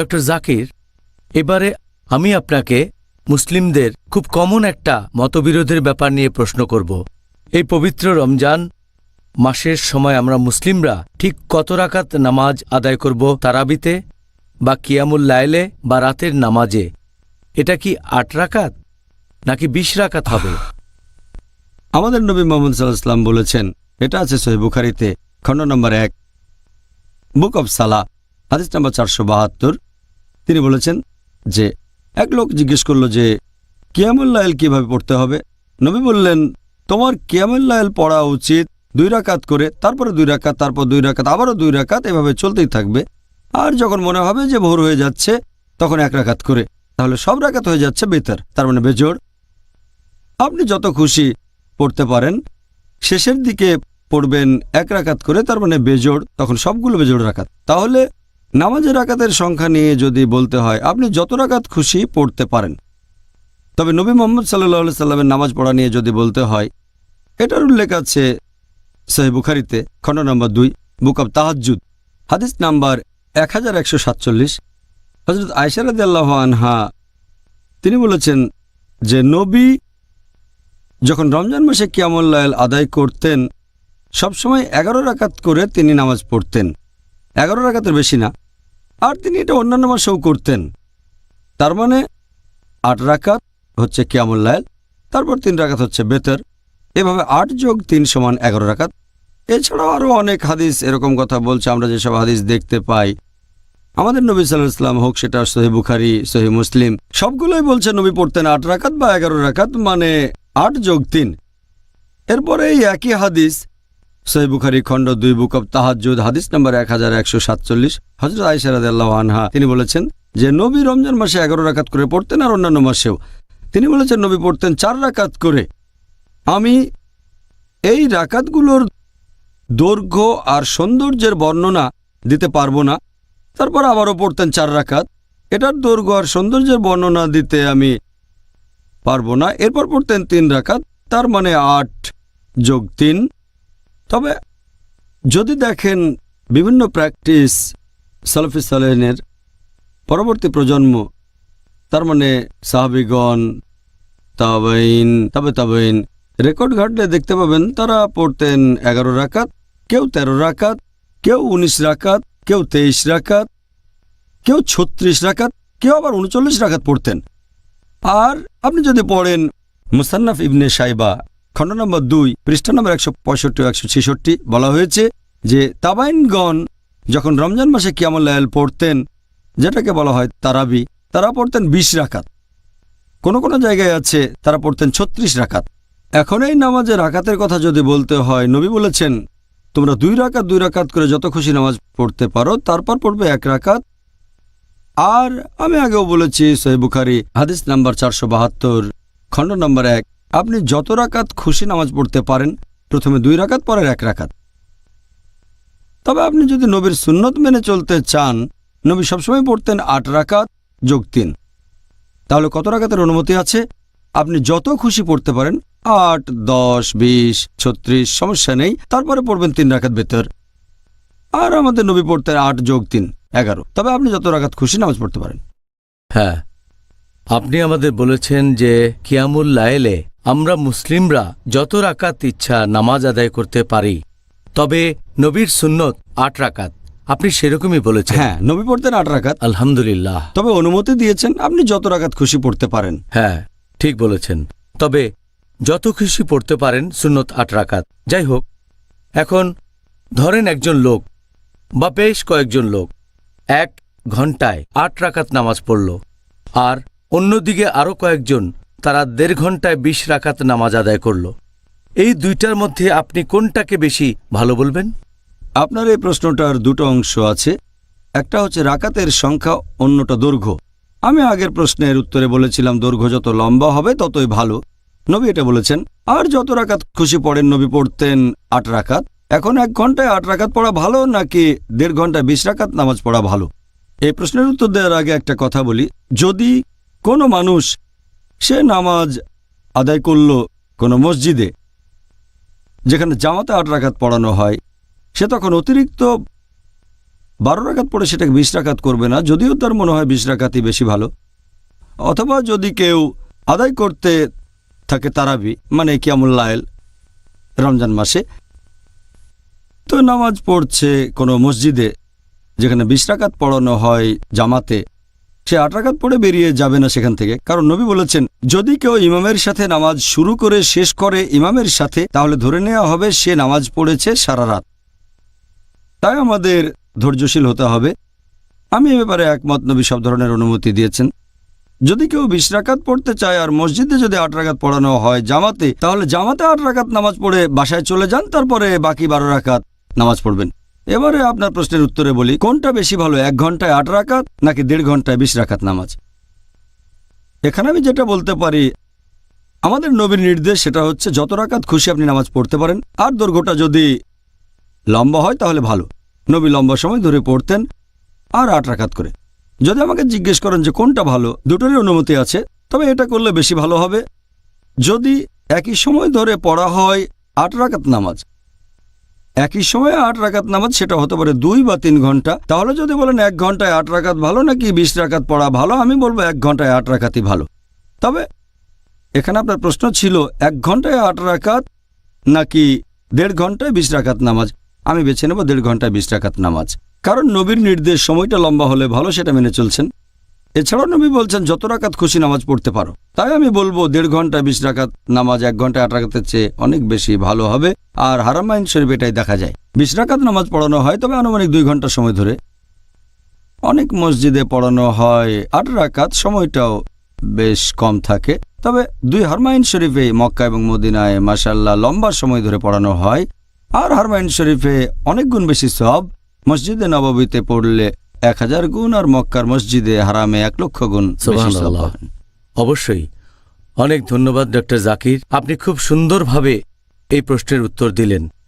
Doctor Zakir এবারে আমি আপনাকে মুসলিমদের খুব কমন একটা মতবিরোধের ব্যাপার নিয়ে প্রশ্ন করব। এই পবিত্র রমজান মাসের সময় আমরা মুসলিমরা ঠিক কত রাকাত নামাজ আদায় করব তারাবিতে বা কিয়ামুল লাইলে বা রাতের নামাজে? এটা কি আট রাকাত নাকি বিশ রাকাত হবে? আমাদের নবী মোহাম্মদ সাল্লাহাম বলেছেন, এটা আছে সহি বুখারিতে, খণ্ড নম্বর এক, বুক অব সালা হাদিস নম্বর চারশো বাহাত্তর। তিনি বলেছেন যে, এক লোক জিজ্ঞেস করল যে কিয়ামুল্লাহল কীভাবে পড়তে হবে? নবী বললেন, তোমার কিয়ামুল্লাহল পড়া উচিত দুই রাকাত করে, তারপরে দুই রাকাত, তারপর দুই রাকাত, আবারও দুই রাকাত, এভাবে চলতেই থাকবে। আর যখন মনে হবে যে ভোর হয়ে যাচ্ছে, তখন এক রাকাত করে। তাহলে সব রাকাত হয়ে যাচ্ছে বেতার, তার মানে বেজোড়। আপনি যত খুশি পড়তে পারেন, শেষের দিকে পড়বেন এক রাকাত করে, তার মানে বেজোড়, তখন সবগুলো বেজোড় রাকাত। তাহলে নামাজের রাকাতের সংখ্যা নিয়ে যদি বলতে হয়, আপনি যত রাকাত খুশি পড়তে পারেন। তবে নবী মোহাম্মদ সাল্লাহ সাল্লামের নামাজ পড়া নিয়ে যদি বলতে হয়, এটার উল্লেখ আছে সহি বুখারিতে, খণ্ড নম্বর দুই, বুক অব তাহাজুদ হাদিস নাম্বার এক হাজার একশো সাতচল্লিশ। হজরত আনহা, তিনি বলেছেন যে, নবী যখন রমজান মাসে কিয়ামুল্লাহ আদায় করতেন, সবসময় এগারো রাকাত করে তিনি নামাজ পড়তেন। এগারো রাকাতের বেশি না। আর তিনি এটা অন্যান্য মাসেও করতেন। তার মানে আট রাকাত হচ্ছে কিয়ামুল্লাহ তারপর তিন রাকাত হচ্ছে বেতর। এভাবে আট যোগ তিন সমান এগারো রাকাত। এছাড়াও আরও অনেক হাদিস এরকম কথা বলছে, আমরা যেসব হাদিস দেখতে পাই। আমাদের নবী সাল্লাহ ইসলাম হোক, সেটা সহি বুখারি সহি মুসলিম, সবগুলোই বলছে নবী পড়তেন আট রাকাত বা এগারো রাকাত মানে আট যোগ তিন। এরপরে এই একই হাদিস সহি বুখারি খণ্ড দুই বুক অব তাহাজুদ হাদিস নম্বর এক হাজার একশো সাতচল্লিশ। হজরত আইসারাদ আনহা, তিনি বলেছেন যে, নবী রমজান মাসে এগারো রাকাত করে পড়তেন আর অন্যান্য মাসেও। তিনি বলেছেন, নবী পড়তেন চার রাকাত করে। আমি এই রাকাতগুলোর দৈর্ঘ্য আর সৌন্দর্যের বর্ণনা দিতে পারব না। তারপর আবারও পড়তেন চার রাকাত। এটার দৈর্ঘ্য আর সৌন্দর্যের বর্ণনা দিতে আমি পারব না। এরপর পড়তেন তিন রাকাত। তার মানে আট যোগ তিন। তবে যদি দেখেন বিভিন্ন প্র্যাকটিস সালফি সালেনের পরবর্তী প্রজন্ম, তার মানে সাহাবিগণ তাবাইন তবে তাবাইন রেকর্ড ঘাটলে দেখতে পাবেন তারা পড়তেন এগারো রাকাত, কেউ তেরো রাকাত, কেউ উনিশ রাকাত, কেউ তেইশ রাকাত, কেউ ছত্রিশ রাকাত, কেউ আবার উনচল্লিশ রাকাত পড়তেন। আর আপনি যদি পড়েন মুসান্নাফ ইবনে সাইবা খণ্ড নম্বর দুই, পৃষ্ঠা নম্বর একশো পঁয়ষট্টি একশো ছেষট্টি বলা হয়েছে যে তাবাইনগণ যখন রমজান মাসে কিয়ামুল্লাহল পড়তেন, যেটাকে বলা হয় তারাবি, তারা পড়তেন বিশ রাকাত। কোনো কোনো জায়গায় আছে তারা পড়তেন ছত্রিশ রাকাত। এখন এই নামাজের রাকাতের কথা যদি বলতে হয়, নবী বলেছেন, তোমরা দুই রাকাত দুই রাকাত করে যত খুশি নামাজ পড়তে পারো, তারপর পড়বে এক রাকাত। আর আমি আগেও বলেছি সহি বুখারি, হাদিস নাম্বার চারশো বাহাত্তর, খণ্ড নম্বর এক আপনি যত রাকাত খুশি নামাজ পড়তে পারেন, প্রথমে দুই রাকাত, পরের এক রাকাত। তবে আপনি যদি নবীর সুন্নত মেনে চলতে চান, নবী সবসময় পড়তেন আট রাকাত যোগ তিন। তাহলে কত রাকাতের অনুমতি আছে? আপনি যত খুশি পড়তে পারেন, আট, দশ, বিশ, ছত্রিশ, সমস্যা নেই, তারপরে পড়বেন তিন রাকাত ভেতর। আর আমাদের নবী পড়তেন আট যোগ তিন, এগারো। তবে আপনি যত রাকাত খুশি নামাজ পড়তে পারেন। হ্যাঁ আপনি আমাদের বলেছেন যে কিয়ামুল লায়েলে আমরা মুসলিমরা যত রাকাত ইচ্ছা নামাজ আদায় করতে পারি। তবে নবীর সুন্নত আট রাকাত। আপনি সেরকমই বলেছেন। হ্যাঁ নবী পড়তেন আট রাকাত। আলহামদুলিল্লাহ। তবে অনুমতি দিয়েছেন আপনি যত রাকাত খুশি পড়তে পারেন। হ্যাঁ ঠিক বলেছেন। তবে যত খুশি পড়তে পারেন সুন্নত আট রাকাত। যাই হোক এখন ধরেন একজন লোক বা বেশ কয়েকজন লোক এক ঘন্টায় আট রাকাত নামাজ পড়ল আর অন্যদিকে আরও কয়েকজন তারা দেড় ঘন্টায় বিশ রাকাত নামাজ আদায় করল। এই দুইটার মধ্যে আপনি কোনটাকে বেশি ভালো বলবেন? আপনার এই প্রশ্নটার দুটো অংশ আছে। একটা হচ্ছে রাকাতের সংখ্যা, অন্যটা দৈর্ঘ্য। আমি আগের প্রশ্নের উত্তরে বলেছিলাম, দৈর্ঘ্য যত লম্বা হবে ততই ভালো। নবী এটা বলেছেন, আর যত রাকাত খুশি পড়েন, নবী পড়তেন আট রাকাত। এখন এক ঘন্টায় আট রাকাত পড়া ভালো নাকি দেড় ঘন্টায় বিশ রাকাত নামাজ পড়া ভালো? এই প্রশ্নের উত্তর দেওয়ার আগে একটা কথা বলি। যদি কোনো মানুষ সে নামাজ আদায় করল কোনো মসজিদে, যেখানে জামাতে আট রাখাত পড়ানো হয়। সে তখন অতিরিক্ত বারো রাখাত পড়ে সেটাকে বিশ রাকাত করবে না, যদিও তার মনে হয় বিশ রাকাতই বেশি ভালো। অথবা যদি কেউ আদায় করতে থাকে তারাবি মানে কিয়ামুল্লায়েল রমজান মাসে, তো নামাজ পড়ছে কোনো মসজিদে, যেখানে বিশ পড়ানো হয় জামাতে সে আট রাকাত পড়ে বেরিয়ে যাবে না সেখান থেকে। কারণ নবী বলেছেন, যদি কেউ ইমামের সাথে নামাজ শুরু করে শেষ করে ইমামের সাথে, তাহলে ধরে নেওয়া হবে সে নামাজ পড়েছে সারা রাত। তাই আমাদের ধৈর্যশীল হতে হবে। আমি এ ব্যাপারে একমত, নবী সব ধরনের অনুমতি দিয়েছেন। যদি কেউ বিশ রাকাত পড়তে চায় আর মসজিদে যদি আট রাকাত পড়ানো হয় জামাতে, তাহলে জামাতে আট রাকাত নামাজ পড়ে বাসায় চলে যান, তারপরে বাকি বারো রাকাত নামাজ পড়বেন। এবারে আপনার প্রশ্নের উত্তরে বলি, কোনটা বেশি ভালো, এক ঘন্টায় আট রাকাত নাকি দেড় ঘন্টায় বিশ রাকাত নামাজ? এখানে আমি যেটা বলতে পারি, আমাদের নবীর নির্দেশ সেটা হচ্ছে যত রাকাত খুশি আপনি নামাজ পড়তে পারেন, আর দৈর্ঘ্যটা যদি লম্বা হয় তাহলে ভালো। নবী লম্বা সময় ধরে পড়তেন, আর আট রাকাত করে। যদি আমাকে জিজ্ঞেস করেন যে কোনটা ভালো, দুটোরই অনুমতি আছে, তবে এটা করলে বেশি ভালো হবে। যদি একই সময় ধরে পড়া হয় আট রাকাত নামাজ একই সময়ে আট রাকাত নামাজ সেটা হতে পারে দুই বা তিন ঘণ্টা। তাহলে যদি বলেন এক ঘন্টায় আট রাকাত ভালো নাকি বিশ রাকাত পড়া ভালো, আমি বলব এক ঘন্টায় আট রাকাতই ভালো। তবে এখানে আপনার প্রশ্ন ছিল, এক ঘন্টায় আট রাকাত নাকি দেড় ঘন্টায় বিশ রাকাত নামাজ? আমি বেছে নেব দেড় ঘন্টায় বিশ রাকাত নামাজ। কারণ নবীর নির্দেশ সময়টা লম্বা হলে ভালো, সেটা মেনে চলছেন। এছাড়াও নবী বলছেন, যত রাকাত খুশি নামাজ পড়তে পারো। তাই আমি বলব, দেড় ঘণ্টা বিশ রাকাত নামাজ, এক ঘণ্টা আট রাকাতের চেয়ে অনেক বেশি ভালো হবে। আর হারামাইন শরীফ এটাই দেখা যায়। বিশ রাকাত নামাজ পড়ানো হয়, তবে আনুমানিক দুই ঘণ্টা সময় ধরে। অনেক মসজিদে পড়ানো হয়, আট রাকাত সময়টাও বেশ কম থাকে। তবে দুই হারমাইন শরীফে মক্কা এবং মদিনায় মাসাল্লাহ লম্বা সময় ধরে পড়ানো হয়। আর হারমাইন শরীফে অনেক গুণ বেশি সব মসজিদে নববীতে পড়লে এক হাজার গুণ আর মক্কার মসজিদে হারামে এক লক্ষ গুণ। অবশ্যই। অনেক ধন্যবাদ ডক্টর জাকির। আপনি খুব সুন্দরভাবে এই প্রশ্নের উত্তর দিলেন।